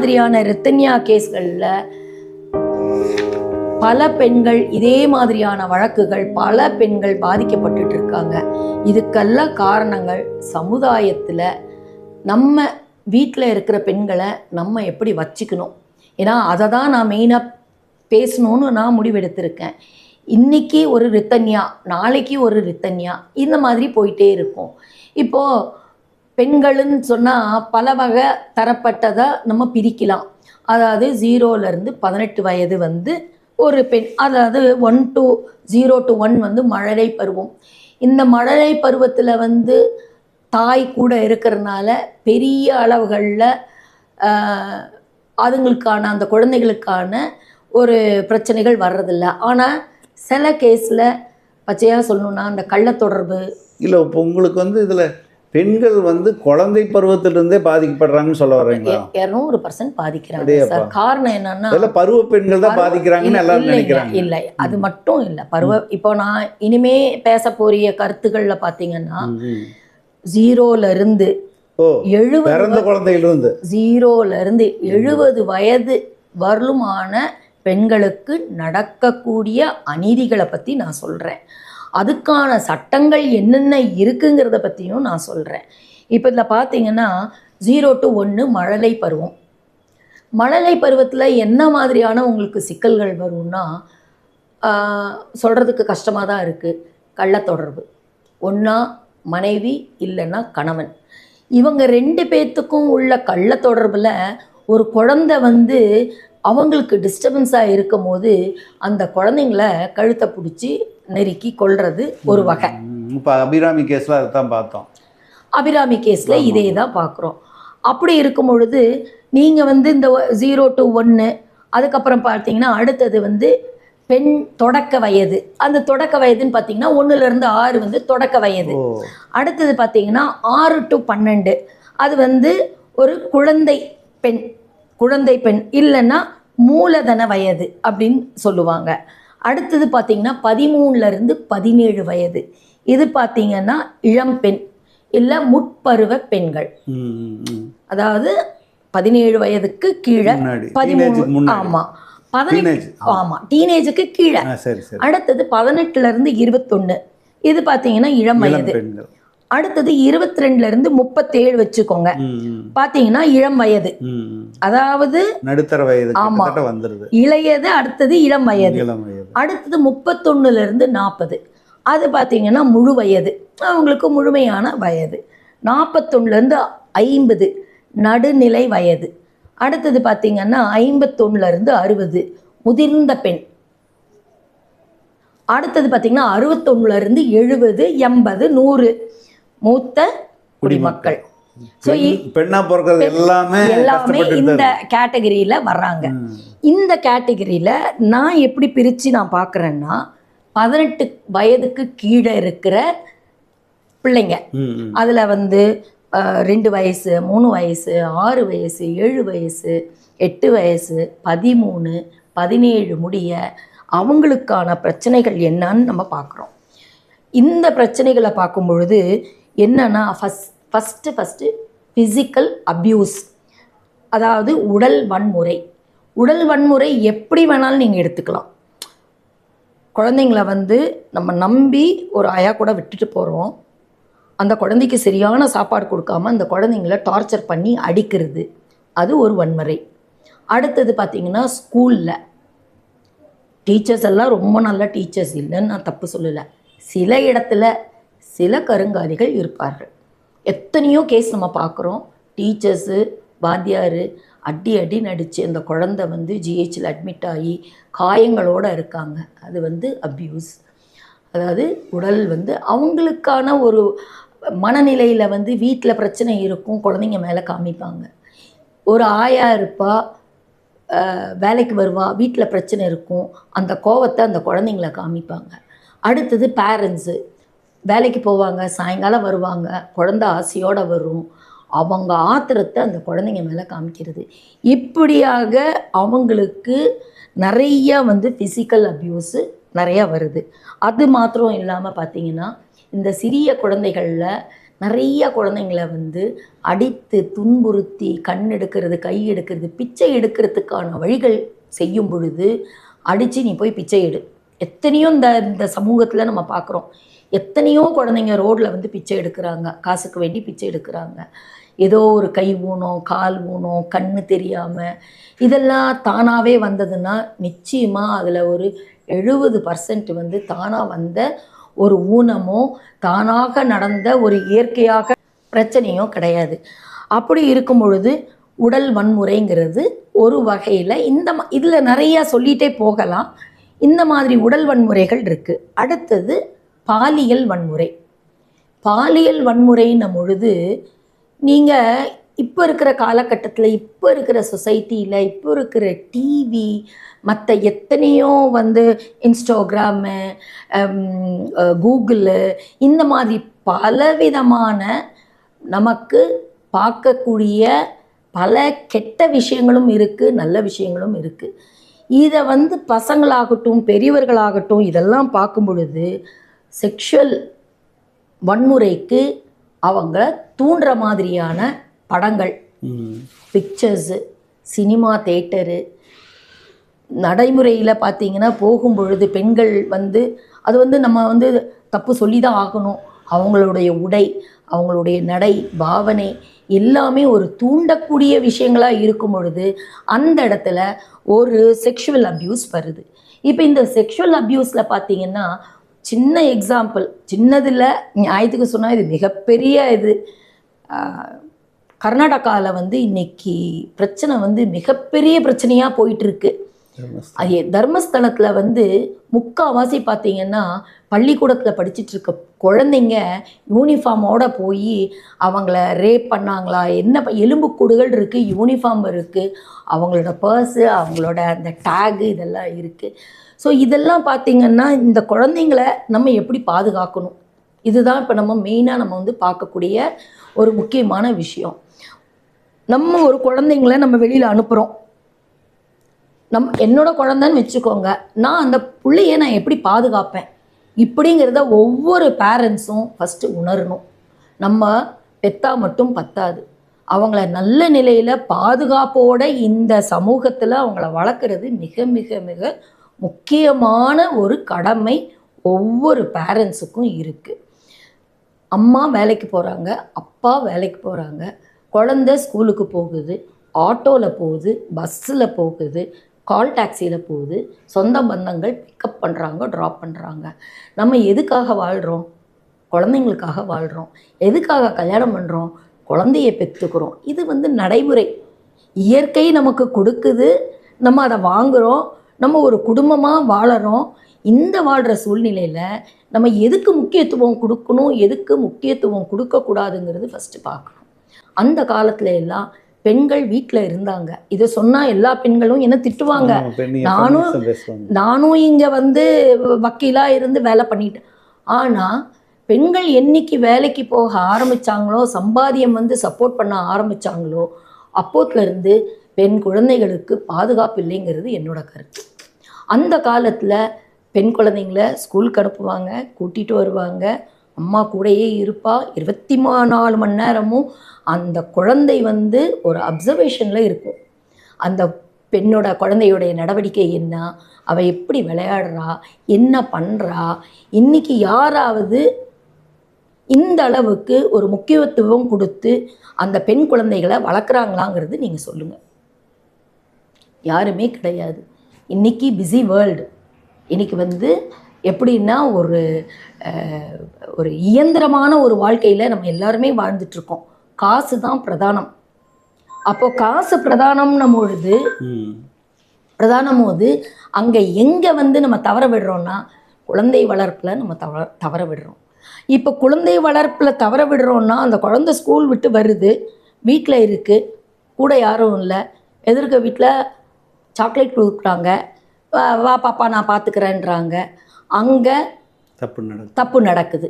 மாதிரியான ரித்தன்யா கேஸ்களில் பல பெண்கள் இதே மாதிரியான வழக்குகள் பல பெண்கள் பாதிக்கப்பட்டுட்டு இருக்காங்க. இதுக்கெல்லாம் காரணங்கள் சமுதாயத்தில் நம்ம வீட்டில் இருக்கிற பெண்களை நம்ம எப்படி வச்சுக்கணும்? ஏன்னா அதை தான் நான் மெயினாக பேசணும்னு நான் முடிவெடுத்திருக்கேன். இன்னைக்கு ஒரு ரித்தன்யா நாளைக்கு ஒரு ரித்தன்யா இந்த மாதிரி போயிட்டே இருக்கும். இப்போது பெண்கள்னு சொன்னால் பல வகை தரப்பட்டதை நம்ம பிரிக்கலாம். அதாவது ஜீரோலேருந்து பதினெட்டு வயது வந்து ஒரு பெண் அதாவது one two zero two one வந்து மழலை பருவம். இந்த மழலை பருவத்தில் வந்து தாய் கூட இருக்கிறனால பெரிய அளவுகளில் அதுங்களுக்கான அந்த குழந்தைகளுக்கான ஒரு பிரச்சனைகள் வர்றதில்ல. ஆனால் சில கேஸில் பச்சையாக சொல்லணுன்னா அந்த கள்ளத்தொடர்பு. இல்லை இப்போ உங்களுக்கு வந்து இதில் பெண்கள் வந்து குழந்தை பருவத்திலிருந்தே பாதிக்கப்படுறாங்கன்னு சொல்ல வர்றீங்களா? இரநூறு பர்சன்ட் பாதிக்கிறாங்க. சார். காரணம் என்னன்னா பருவ பெண்கள் தான் பாதிக்கிறாங்கன்னு எல்லாரும் நினைக்கிறாங்க. இல்லை. அது மட்டும் இல்லை. பருவ இப்போ நான் இனிமே பேச போறிய கருத்துக்கள்ல பார்த்தீங்கன்னா ம். ஜீரோல இருந்து எழுபது பிறந்த குழந்தையிலிருந்து. ஜீரோல இருந்து எழுபது வயது வரலுமான பெண்களுக்கு நடக்கக்கூடிய அநீதிகளை பற்றி நான் சொல்கிறேன் அதுக்கான சட்டங்கள் என்னென்ன இருக்குங்கிறத பற்றியும் நான் சொல்கிறேன் இப்போ இதில் பார்த்தீங்கன்னா ஜீரோ டு ஒன்று மழலை பருவம். மழலை பருவத்தில் என்ன மாதிரியான உங்களுக்கு சிக்கல்கள் வரும்னா சொல்கிறதுக்கு கஷ்டமாக தான் இருக்குது கள்ளத்தொடர்பு. ஒன்றா மனைவி இல்லைன்னா கணவன். இவங்க ரெண்டு பேர்த்துக்கும் உள்ள கள்ளத்தொடர்பில் ஒரு குழந்தை வந்து அவங்களுக்கு டிஸ்டர்பன்ஸாக இருக்கும் போது அந்த குழந்தைங்கள கழுத்தை பிடிச்சி நெருக்கி கொள்றது ஒரு வகை. இப்போ அபிராமி கேஸில் அதை தான் பார்த்தோம். அபிராமி கேஸில். இதே தான் பார்க்குறோம். அப்படி இருக்கும் பொழுது நீங்கள் வந்து இந்த ஜீரோ டு ஒன்று அதுக்கப்புறம் பார்த்தீங்கன்னா அடுத்தது வந்து பெண் தொடக்க வயது. அந்த தொடக்க வயதுன்னு பார்த்தீங்கன்னா ஒன்றுலேருந்து ஆறு வந்து தொடக்க வயது. அடுத்தது பார்த்தீங்கன்னா ஆறு டு பன்னெண்டு. அது வந்து ஒரு குழந்தை பெண். குழந்தை பெண் இல்லைன்னா மூலதன வயது அப்படின்னு சொல்லுவாங்க. அடுத்தது பார்த்தீங்கன்னா பதிமூணுலேருந்து பதினேழு வயது. இது பார்த்தீங்கன்னா இளம் பெண் இல்லை முற்பருவ பெண்கள். அதாவது பதினேழு வயதுக்கு கீழே பதிமூணு ஆமாம் பதினெட்டு. ஆமாம் டீனேஜுக்கு கீழே. அடுத்தது பதினெட்டுல இருந்து இருபத்தொன்று இது பார்த்தீங்கன்னா இளம் வயது. அடுத்தது இருபத்தி ரெண்டுல இருந்து முப்பத்தேழு வச்சுக்கோங்க பாத்தீங்கன்னா இளம் வயது. அதாவது நடுத்தர வயது ஆமா. வந்துடுது இளையது அடுத்தது இளம் வயது. அடுத்தது முப்பத்தொன்னுல இருந்து நாற்பது அது பாத்தீங்கன்னா முழு வயது. அவங்களுக்கு முழுமையான வயது. நாற்பத்தொன்னுல இருந்து ஐம்பது நடுநிலை வயது. அடுத்தது பாத்தீங்கன்னா ஐம்பத்தொன்னுல இருந்து அறுபது முதிர்ந்த பெண். அடுத்தது பாத்தீங்கன்னா அறுபத்தொன்னுல இருந்து எழுபது எண்பது நூறு. மூத்த குடிமக்கள். பெண்ணா பிறக்கிறது எல்லாமே எல்லாமே இந்த கேட்டகரியில வர்றாங்க. இந்த கேட்டகரியில நான் எப்படி பிரிச்சு நான் பார்க்குறேன்னா பதினெட்டு வயதுக்கு கீழே இருக்கிற பிள்ளைங்க. அதுல வந்து ரெண்டு வயசு மூணு வயசு ஆறு வயசு ஏழு வயசு எட்டு வயசு பதிமூணு பதினேழு முடிய அவங்களுக்கான பிரச்சனைகள் என்னன்னு நம்ம பார்க்குறோம். இந்த பிரச்சனைகளை பார்க்கும் பொழுது என்னன்னா first first first physical abuse அதாவது உடல் வன்முறை. உடல் வன்முறை எப்படி வேணாலும் நீங்கள் எடுத்துக்கலாம். குழந்தைங்கள வந்து நம்ம நம்பி ஒரு அயா கூட விட்டுட்டு போகிறோம் அந்த குழந்தைக்கு சரியான சாப்பாடு கொடுக்காம அந்த குழந்தைங்கள டார்ச்சர் பண்ணி அடிக்கிறது. அது ஒரு வன்முறை. அடுத்தது பார்த்திங்கன்னா ஸ்கூலில் டீச்சர்ஸ் எல்லாம் ரொம்ப நல்ல டீச்சர்ஸ் இல்லைன்னு நான் தப்பு சொல்லலை. சில இடத்துல சில கருங்காலிகள் இருப்பார்கள். எத்தனையோ கேஸ் நம்ம பார்க்குறோம். டீச்சர்ஸு வாத்தியார் அடி அடி நடித்து அந்த குழந்தை வந்து ஜிஹெச்சில் அட்மிட் ஆகி காயங்களோடு இருக்காங்க. அது வந்து அப்யூஸ் அதாவது உடல் வந்து அவங்களுக்கான ஒரு மனநிலையில் வந்து வீட்டில் பிரச்சனை இருக்கும் குழந்தைங்க மேலே காமிப்பாங்க. ஒரு ஆயா இருப்பா வேலைக்கு வருவா வீட்டில் பிரச்சனை இருக்கும். அந்த கோவத்தை அந்த குழந்தைங்கள காமிப்பாங்க. அடுத்தது பேரண்ட்ஸு வேலைக்கு போவாங்க சாயங்காலம் வருவாங்க குழந்த ஆசையோடு வரும். அவங்க ஆத்திரத்தை அந்த குழந்தைங்க மேலே காமிக்கிறது. இப்படியாக அவங்களுக்கு நிறைய வந்து ஃபிசிக்கல் அப்யூஸு நிறையா வருது. அது மாத்திரம் இல்லாமல் பார்த்தீங்கன்னா இந்த சிறிய குழந்தைகளில் நிறைய குழந்தைங்கள வந்து அடித்து துன்புறுத்தி கண் எடுக்கிறது கை எடுக்கிறது பிச்சை எடுக்கிறதுக்கான வழிகள் செய்யும் பொழுது அடித்து நீ போய் பிச்சை எடு. எத்தனையோ இந்த இந்த சமூகத்தில் நம்ம பார்க்குறோம் எத்தனையோ குழந்தைங்க ரோட்டில் வந்து பிச்சை எடுக்கிறாங்க. காசுக்கு வேண்டி பிச்சை எடுக்கிறாங்க. ஏதோ ஒரு கை ஊனம் கால் ஊனம் கண்ணு தெரியாமல் இதெல்லாம் தானாகவே வந்ததுன்னா நிச்சயமாக அதில் ஒரு எழுபது பர்சன்ட் வந்து தானாக வந்த ஒரு ஊனமோ தானாக நடந்த ஒரு இயற்கையாக பிரச்சனையோ கிடையாது. அப்படி இருக்கும் பொழுது உடல் வன்முறைங்கிறது ஒரு வகையில் இந்த இதில் நிறையா சொல்லிகிட்டே போகலாம். இந்த மாதிரி உடல் வன்முறைகள் இருக்குது அடுத்தது பாலியல் வன்முறை. பாலியல் வன்முறைன்னும் பொழுது நீங்கள் இப்போ இருக்கிற காலகட்டத்தில் இப்போ இருக்கிற சொசைட்டியில் இப்போ இருக்கிற டிவி மற்ற எத்தனையோ வந்து இன்ஸ்டாகிராமு கூகுளு இந்த மாதிரி பலவிதமான நமக்கு பார்க்கக்கூடிய பல கெட்ட விஷயங்களும் இருக்குது நல்ல விஷயங்களும் இருக்குது இதை வந்து பசங்களாகட்டும் பெரியவர்களாகட்டும் இதெல்லாம் பார்க்கும் பொழுது செக்ஷுவல் வன்முறைக்கு அவங்க தூண்டுற மாதிரியான படங்கள். பிக்சர்ஸு சினிமா தேட்டரு நடைமுறையில் பார்த்தீங்கன்னா போகும் பொழுது பெண்கள் வந்து அது வந்து நம்ம வந்து தப்பு சொல்லி தான் ஆகணும். அவங்களுடைய உடை அவங்களுடைய நடை பாவனை எல்லாமே ஒரு தூண்டக்கூடிய விஷயங்களாக இருக்கும் பொழுது அந்த இடத்துல ஒரு செக்ஷுவல் அப்யூஸ் வருது. இப்போ இந்த செக்ஷுவல் அப்யூஸில் பார்த்தீங்கன்னா சின்ன எக்ஸாம்பிள் சின்னதில் நியாயத்துக்கு சொன்னால் இது மிகப்பெரிய இது. கர்நாடகாவில் வந்து இன்னைக்கு பிரச்சனை வந்து மிகப்பெரிய பிரச்சனையாக போயிட்டுருக்கு அது தர்மஸ்தலத்தில் வந்து முக்கால்வாசி பார்த்தீங்கன்னா பள்ளிக்கூடத்தில் படிச்சுட்டு இருக்க குழந்தைங்க யூனிஃபார்மோட போய் அவங்கள ரேப் பண்ணாங்களா என்ன எலும்பு எலும்புக்கூடுகள் இருக்குது யூனிஃபார்ம் இருக்குது அவங்களோட பர்ஸு அவங்களோட அந்த டேகு இதெல்லாம் இருக்குது ஸோ இதெல்லாம் பார்த்தீங்கன்னா இந்த குழந்தைங்கள நம்ம எப்படி பாதுகாக்கணும்? இதுதான் இப்போ நம்ம மெயினாக நம்ம வந்து பார்க்கக்கூடிய ஒரு முக்கியமான விஷயம். நம்ம ஒரு குழந்தைங்கள நம்ம வெளியில் அனுப்புகிறோம் நம் என்னோட குழந்தைன்னு வச்சுக்கோங்க. நான் அந்த பிள்ளைய நான் எப்படி பாதுகாப்பேன்? இப்படிங்கிறத ஒவ்வொரு பேரண்ட்ஸும் ஃபஸ்ட்டு உணரணும். நம்ம பெத்தா மட்டும் பத்தாது. அவங்கள நல்ல நிலையில் பாதுகாப்போட இந்த சமூகத்தில் அவங்கள வளர்க்குறது மிக மிக மிக முக்கியமான ஒரு கடமை ஒவ்வொரு பேரண்ட்ஸுக்கும் இருக்குது அம்மா வேலைக்கு போகிறாங்க அப்பா வேலைக்கு போகிறாங்க குழந்த ஸ்கூலுக்கு போகுது ஆட்டோவில் போகுது பஸ்ஸில் போகுது கால் டாக்ஸியில் போகுது சொந்த பந்தங்கள் பிக்கப் பண்ணுறாங்க ட்ராப் பண்ணுறாங்க நம்ம எதுக்காக வாழ்கிறோம் குழந்தைங்களுக்காக வாழ்கிறோம் எதுக்காக கல்யாணம் பண்ணுறோம் குழந்தைய பெற்றுக்கிறோம். இது வந்து நடைமுறை. இயற்கை நமக்கு கொடுக்குது. நம்ம அதை வாங்குகிறோம் நம்ம ஒரு குடும்பமாக வாழறோம். இந்த வாழ்கிற சூழ்நிலையில் நம்ம எதுக்கு முக்கியத்துவம் கொடுக்கணும்? எதுக்கு முக்கியத்துவம் கொடுக்கக்கூடாதுங்கிறது ஃபஸ்ட்டு பார்க்கணும். அந்த காலத்துல எல்லாம் பெண்கள் வீட்டில் இருந்தாங்க. இதை சொன்னால் எல்லா பெண்களும் என்ன திட்டுவாங்க. நானும் நானும் இங்கே வந்து வக்கீலாக இருந்து வேலை பண்ணிட்டேன். ஆனால் பெண்கள் என்னைக்கு வேலைக்கு போக ஆரம்பிச்சாங்களோ சம்பாதியம் வந்து சப்போர்ட் பண்ண ஆரம்பிச்சாங்களோ அப்போத்துல இருந்து பெண் குழந்தைகளுக்கு பாதுகாப்பு இல்லைங்கிறது என்னோட கருத்து. அந்த காலத்தில் பெண் குழந்தைங்கள ஸ்கூலுக்கு அனுப்புவாங்க கூட்டிகிட்டு வருவாங்க. அம்மா கூடயே இருப்பாள் இருபத்தி நாலு மணி நேரமும் அந்த குழந்தை வந்து ஒரு அப்சர்வேஷனில் இருக்கும். அந்த பெண்ணோட குழந்தையுடைய நடவடிக்கை என்ன? அவள் எப்படி விளையாடுறா? என்ன பண்ணுறா இன்றைக்கி யாராவது இந்த அளவுக்கு ஒரு முக்கியத்துவம் கொடுத்து அந்த பெண் குழந்தைகளை வளர்க்குறாங்களாங்கிறது நீங்கள் சொல்லுங்கள் யாருமே கிடையாது. இன்னைக்கு பிஸி வேர்ல்டு இன்றைக்கி வந்து எப்படின்னா ஒரு ஒரு இயந்திரமான ஒரு வாழ்க்கையில் நம்ம எல்லாருமே வாழ்ந்துட்டுருக்கோம். காசு தான் பிரதானம். அப்போ காசு பிரதானம்னும் பொழுது பிரதானம் போது அங்கே எங்கே வந்து நம்ம தவற விடுறோம்னா குழந்தை வளர்ப்பில் நம்ம தவற தவற விடுறோம். இப்போ குழந்தை வளர்ப்பில் தவற விடுறோம்னா அந்த குழந்தை ஸ்கூல் விட்டு வருது வீட்டில் இருக்குது கூட யாரும் இல்லை எதிர்க்க வீட்டில் சாக்லேட் கொடுக்குறாங்க வா பாப்பா நான் பார்த்துக்கிறேன்றாங்க அங்கே தப்பு நடக்கும் தப்பு நடக்குது.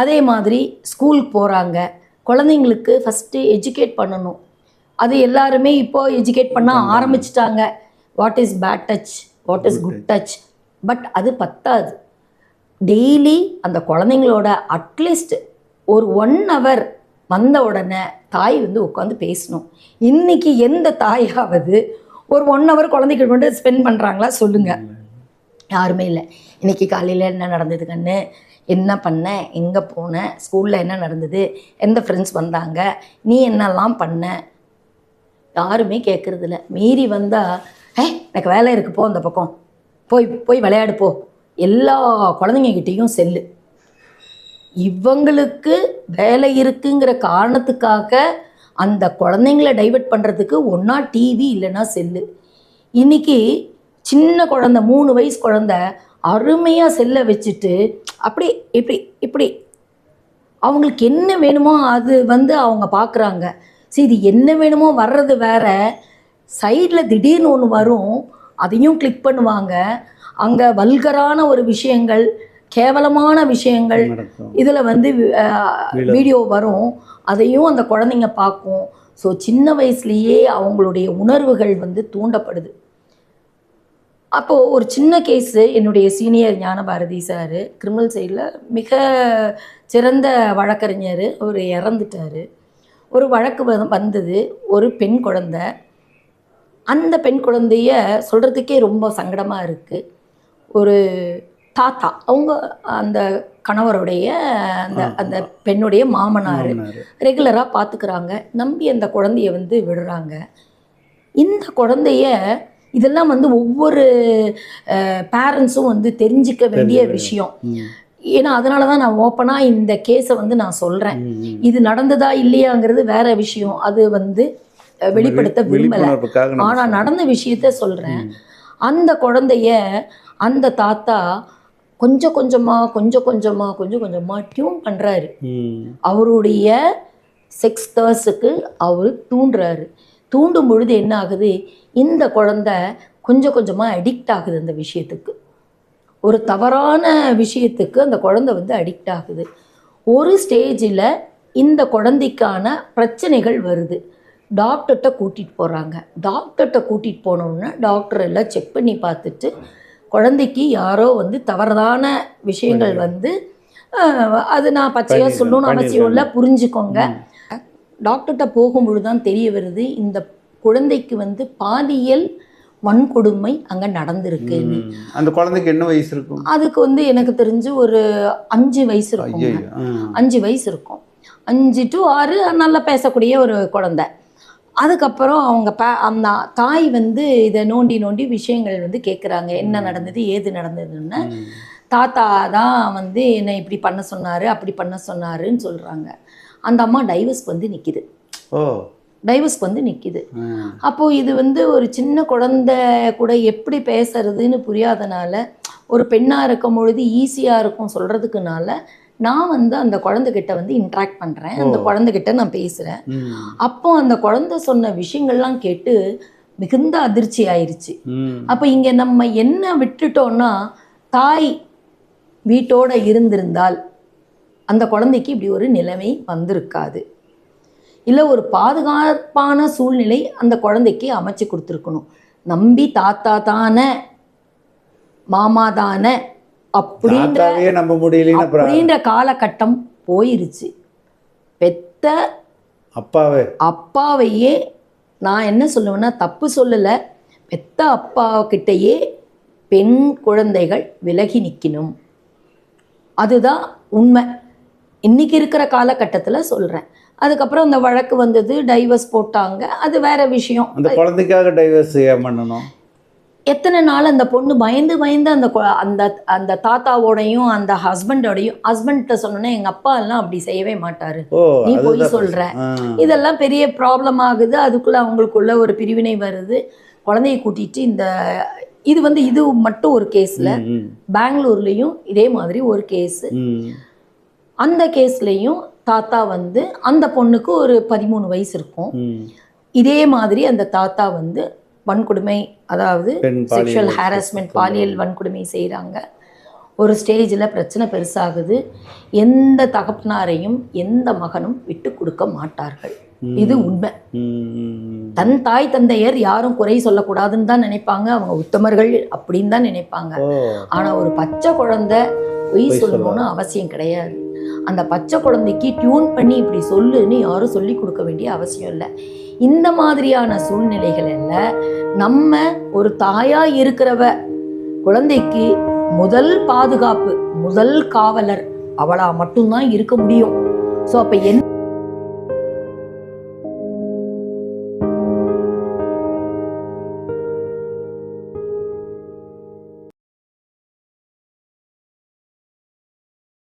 அதே மாதிரி ஸ்கூல் போகிறாங்க குழந்தைங்களுக்கு ஃபஸ்ட்டு எஜுகேட் பண்ணணும். அது எல்லாருமே இப்போ எஜுகேட் பண்ண ஆரம்பிச்சிட்டாங்க. What is bad touch what is good touch but அது பத்தாது. டெய்லி அந்த குழந்தைங்களோட அட்லீஸ்ட் ஒரு ஒன் ஹவர் வந்த உடனே தாய் வந்து உட்காந்து பேசணும். இன்னைக்கு எந்த தாயாவது ஒரு ஒன் ஹவர் குழந்தைக்கு கொண்டு ஸ்பெண்ட் பண்ணுறாங்களா சொல்லுங்க. யாருமே இல்லை. இன்னைக்கு காலையில் என்ன நடந்தது கண்ணு? என்ன பண்ண? எங்கே போன? ஸ்கூலில் என்ன நடந்தது? எந்த ஃப்ரெண்ட்ஸ் வந்தாங்க? நீ என்னெல்லாம் பண்ண? யாருமே கேட்குறதில்ல மீறி வந்தால் ஏ எனக்கு வேலை இருக்குது போ அந்த பக்கம். போய் போய் விளையாடு போ. எல்லா குழந்தைங்கக்கிட்டேயும் செல்லு. இவங்களுக்கு வேலை இருக்குங்கிற காரணத்துக்காக அந்த குழந்தைங்கள டைவர்ட் பண்ணுறதுக்கு ஒன்றா டிவி இல்லைன்னா செல்லு. இன்னைக்கு சின்ன குழந்தை மூணு வயசு குழந்தை அருமையாக செல்லை வச்சுட்டு அப்படி இப்படி இப்படி. அவங்களுக்கு என்ன வேணுமோ அது வந்து அவங்க பார்க்குறாங்க சரி இது என்ன வேணுமோ வர்றது வேற. சைடில் திடீர்னு ஒன்று வரும் அதையும் கிளிக் பண்ணுவாங்க. அங்கே வல்கரான ஒரு விஷயங்கள் கேவலமான விஷயங்கள் இதில் வந்து வீடியோ வரும். அதையும் அந்த குழந்தைங்க பார்க்கும். ஸோ சின்ன வயசுலேயே அவங்களுடைய உணர்வுகள் வந்து தூண்டப்படுது. அப்போது ஒரு சின்ன கேஸு என்னுடைய சீனியர் ஞானபாரதி சார் கிரிமினல் சைடில் மிக சிறந்த வழக்கறிஞர் அவர் இறந்துட்டார். ஒரு வழக்கு வந்தது ஒரு பெண் குழந்தை. அந்த பெண் குழந்தைய சொல்கிறதுக்கே ரொம்ப சங்கடமாக இருக்குது ஒரு தாத்தா அவங்க அந்த கணவருடைய அந்த அந்த பெண்ணுடைய மாமனார். மாமனாரு. ரெகுலராக பார்த்துக்கிறாங்க நம்பி அந்த குழந்தைய வந்து விடுறாங்க. இந்த குழந்தைய இதெல்லாம் வந்து ஒவ்வொரு பேரண்ட்ஸும் வந்து தெரிஞ்சிக்க வேண்டிய விஷயம். ஏன்னா அதனால தான் நான் ஓப்பனாக இந்த கேஸை வந்து நான் சொல்கிறேன். இது நடந்ததா இல்லையாங்கிறது வேற விஷயம். அது வந்து வெளிப்படுத்த விரும்பலை. ஆனால் நடந்த விஷயத்த சொல்கிறேன் அந்த குழந்தைய அந்த தாத்தா கொஞ்சம் கொஞ்சமாக கொஞ்சம் கொஞ்சமாக கொஞ்சம் கொஞ்சமாக டியூன் பண்ணுறாரு. அவருடைய செக்ஸ் தர்ஸுக்கு அவர் தூண்டுறாரு. தூண்டும் பொழுது என்ன ஆகுது? இந்த குழந்தை கொஞ்சம் கொஞ்சமாக அடிக்ட் ஆகுது அந்த விஷயத்துக்கு. ஒரு தவறான விஷயத்துக்கு அந்த குழந்தை வந்து அடிக்ட் ஆகுது. ஒரு ஸ்டேஜில் இந்த குழந்தைக்கான பிரச்சனைகள் வருது. டாக்டர்கிட்ட கூட்டிகிட்டு போகிறாங்க டாக்டர்கிட்ட கூட்டிகிட்டு போனோன்னே டாக்டர் எல்லாம் செக் பண்ணி பார்த்துட்டு குழந்தைக்கு யாரோ வந்து தவறான விஷயங்கள் வந்து அது நான் பச்சையாக சொல்லணும்னு அவசியம் இல்லை. புரிஞ்சுக்கோங்க. டாக்டர்கிட்ட போகும்பொழுது தான் தெரிய வருது இந்த குழந்தைக்கு வந்து பாலியல் வன்கொடுமை அங்கே நடந்திருக்குன்னு. ம். அந்த குழந்தைக்கு என்ன வயசு இருக்கும்? அதுக்கு வந்து எனக்கு தெரிஞ்சு ஒரு அஞ்சு வயசு இருக்கும். அஞ்சு வயசு இருக்கும். அஞ்சு டு ஆறு நல்லா பேசக்கூடிய ஒரு குழந்தை. அதுக்கப்புறம் அவங்க பே அந்த தாய் வந்து இதை நோண்டி நோண்டி விஷயங்கள் வந்து கேட்குறாங்க என்ன நடந்தது ஏது நடந்ததுன்னு. தாத்தா தான் வந்து என்னை இப்படி பண்ண சொன்னார் அப்படி பண்ண சொன்னாருன்னு சொல்கிறாங்க அந்த அம்மா டைவர்ஸ்க்கு வந்து நிற்கிது ஓ. டைவர்ஸ்க்கு வந்து நிற்கிது. அப்போது இது வந்து ஒரு சின்ன குழந்தை கூட எப்படி பேசுறதுன்னு புரியாதனால ஒரு பெண்ணாக இருக்கும் பொழுது ஈஸியாக இருக்கும் சொல்கிறதுக்குனால நான் வந்து அந்த குழந்தைகிட்ட வந்து இன்ட்ராக்ட் பண்ணுறேன் அந்த குழந்தைகிட்ட நான் பேசுகிறேன். அப்போ அந்த குழந்தை சொன்ன விஷயங்கள்லாம் கேட்டு மிகுந்த அதிர்ச்சி ஆயிருச்சு. ம். அப்போ இங்கே நம்ம என்ன விட்டுட்டோம்னா தாய் வீட்டோட இருந்திருந்தால் அந்த குழந்தைக்கு இப்படி ஒரு நிலைமை வந்திருக்காது. இல்லை ஒரு பாதுகாப்பான சூழ்நிலை அந்த குழந்தைக்கு அமைச்சு கொடுத்துருக்கணும். நம்பி தாத்தா தானே மாமா தானே அப்படின்ற நம்ப அப்படின்ற காலகட்டம் போயிருச்சு. பெத்த அப்பாவே. அப்பாவையே நான் என்ன சொல்லுவேன்னா தப்பு சொல்லலை. பெத்த அப்பா கிட்டேயே பெண் குழந்தைகள் விலகி நிற்கணும் அதுதான் உண்மை. இன்னைக்கு இருக்கிற காலகட்டத்தில் சொல்கிறேன் அதுக்கப்புறம் அந்த வழக்கு வந்தது டைவர்ஸ் போட்டாங்க அது வேற விஷயம். அந்த குழந்தைக்காக டைவர்ஸ் ஏன் பண்ணணும்? எத்தனை நாள் அந்த பொண்ணு பயந்து பயந்து அந்த அந்த அந்த தாத்தாவோடையும் அந்த ஹஸ்பண்டோடையும் ஹஸ்பண்ட்ட சொன்னோன்னே எங்கள் அப்பா எல்லாம் அப்படி செய்யவே மாட்டார். நீ பொய். ஆ. இதெல்லாம் பெரிய ப்ராப்ளம் ஆகுது. அதுக்குள்ள அவங்களுக்குள்ள ஒரு பிரிவினை வருது. குழந்தைய கூட்டிட்டு இந்த இது வந்து இது மட்டும் ஒரு கேஸில் பெங்களூர்லேயும் இதே மாதிரி ஒரு கேஸு. அந்த கேஸ்லேயும் தாத்தா வந்து அந்த பொண்ணுக்கு ஒரு பதிமூணு வயசு இருக்கும். இதே மாதிரி அந்த தாத்தா வந்து வன்கொடுமை அதாவது செக்ஷுவல் ஹாரஸ்மெண்ட் பாலியல் வன்கொடுமை செய்கிறாங்க ஒரு ஸ்டேஜில் பிரச்சனை பெருசாகுது. எந்த தகப்பனாரையும் எந்த மகனும் விட்டு கொடுக்க மாட்டார்கள். இது உண்மை. தன் தாய் தந்தையர் யாரும் குறை சொல்லக்கூடாதுன்னு தான் நினைப்பாங்க. அவங்க உத்தமர்கள் அப்படின்னு தான் நினைப்பாங்க. ஆனா ஒரு பச்சை குழந்தை பொய் சொல்லணும்னு அவசியம் கிடையாது. அந்த பச்சை குழந்தைக்கு டியூன் பண்ணி இப்படி சொல்லுன்னு யாரும் சொல்லி கொடுக்க வேண்டிய அவசியம் இல்லை. இந்த மாதிரியான சூழ்நிலைகளில் நம்ம ஒரு தாயா இருக்கிறவ குழந்தைக்கு முதல் பாதுகாப்பு முதல் காவலர் அவளா மட்டும்தான் இருக்க முடியும். ஸோ அப்போ என்ன